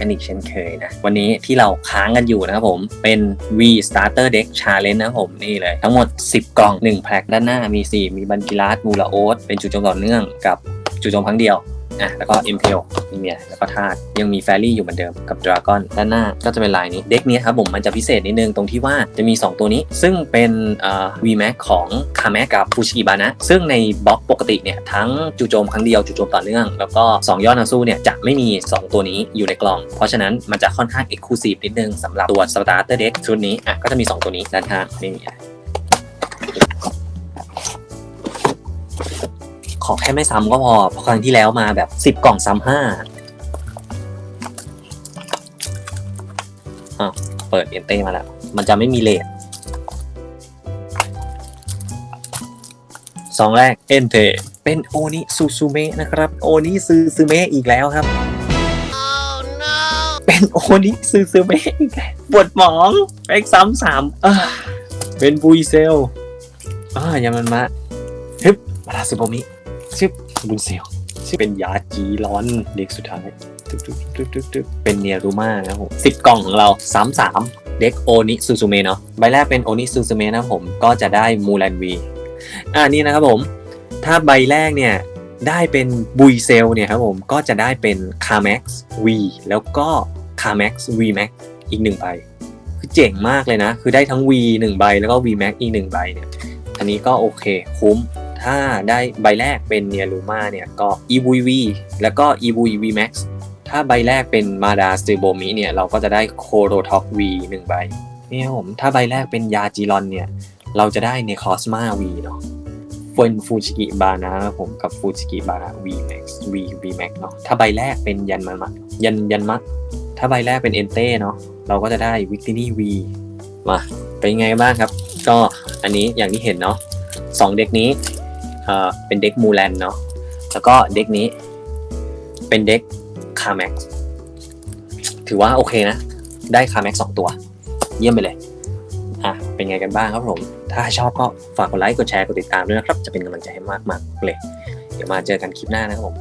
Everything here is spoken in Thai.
กันอีกเช่นเคยนะ วันนี้ที่เราค้างกันอยู่นะครับผม เป็น V Starter Deck Challenge นะครับผมนี่เลย ทั้งหมด 10 กล่อง 1 แพ็คด้านหน้ามี 4 มีบันกิลาสมูลาโอสเป็นจุดจมต่อเนื่องกับจุดจมครั้งเดียว อะแล้วก็ i m p e l มีเมียแล้วก็ธาตุยังมีแฟรี่อยู่เหมือนเดิมกับดราก้อนด้านหน้าก็จะเป็นลายนี้เด็กนี้ครับผมมันจะพิเศษนิดนึงตรงที่ว่าจะมี 2 ตัวนี้ ซึ่งเป็นเอ่อ VMAX ของคาแม็กกับฟูชิกิบานะ ซึ่งในบล็อกปกติเนี่ยทั้งจู่โจมครั้งเดียวจู่โจมต่อเนื่อง แล้วก็ 2 ยอดนักสู้เนี่ยจะไม่มี 2 ตัวนี้อยู่ในกล่อง เพราะฉะนั้นมันจะค่อนข้าง Exclusive นิดนึงสำหรับตัว Starter Deck ชุดนี้อะก็จะมี 2 ตัวนี้ด้านข้างนี่ อะขอแค่ไม่ซ้ำก็พอเพราะครั้งที่แล้วมาแบบ10กล่องซ้ำห้าอ้าวเปิดเอนเต้มาแล้ว มันจะไม่มีเลทซองแรกเอนเตเป็นโอนิซูซูเมะนะครับ โอนิซูซูเมะอีกแล้วครับ เป็นโอนิซูซูเมะอีกแล้วปวดหมองแอกซ้ำสามเป็นบุยเซลอ่ายามันมะฮึบมาลาซูโบมิ ชื่อบุญเซียวชื่เป็นยาจีร้อนเด็กสุดท้ายตึ๊บตึ๊บตึ๊บตึ๊บตึ๊บเป็นเนียรูมานะครับผมสิบกล่องของเราสามสามเด็กโอนิซูซูเมะเนาะใบแรกเป็นโอนิซูซูเมะนะครับผมก็จะได้มูแลนวีอ่านี่นะครับผม ถ้าใบแรกเนี่ยได้เป็นบุยเซลเนี่ยครับผมก็จะได้เป็นคา m ม็กซ์วีแล้วก็คา m ม็กซ์วีแม็กอีกหนึ่งใบคือเจ๋งมากเลยนะ คือได้ทั้ง V หนึ่งใบแล้วก็ V Max อีกหนึ่งใบเนี่ย อันนี้ก็โอเค คุ้ม ถ้าได้ใบแรกเป็นเนียรูมาเนี่ยก็ e v v แล้วก็ e v v max ถ้าใบแรกเป็นมาดาสเตโบมิเนี่ยเราก็จะได้โคโรท็อก v หนึ่งใบเนี่ยครับผมถ้าใบแรกเป็นยาจิรอนเนี่ยเราจะได้ในคอสมา v เนาะเป็นฟูจิกิบานะผมกับฟูจิกิบานะ v max v v max เนาะถ้าใบแรกเป็นยันมันมะยันยันมะถ้าใบแรกเป็นเอนเต้เนาะเราก็จะได้วิก t นี่ v มาเป็นไงบ้างครับ ก็อันนี้อย่างที่เห็นเนาะสองเด็กนี้ อ่อเป็นเด็กมูแลนเนาะแล้วก็เด็กนี้ เป็นเด็กคาแม็กถือว่าโอเคนะ ได้คาแม็กสองตัว เยี่ยมไปเลยอะเป็นไงกันบ้างครับผม ถ้าชอบก็ฝากกดไลค์กดแชร์กดติดตามด้วยนะครับ จะเป็นกำลังใจให้มากๆเลย เดี๋ยวมาเจอกันคลิปหน้านะครับผม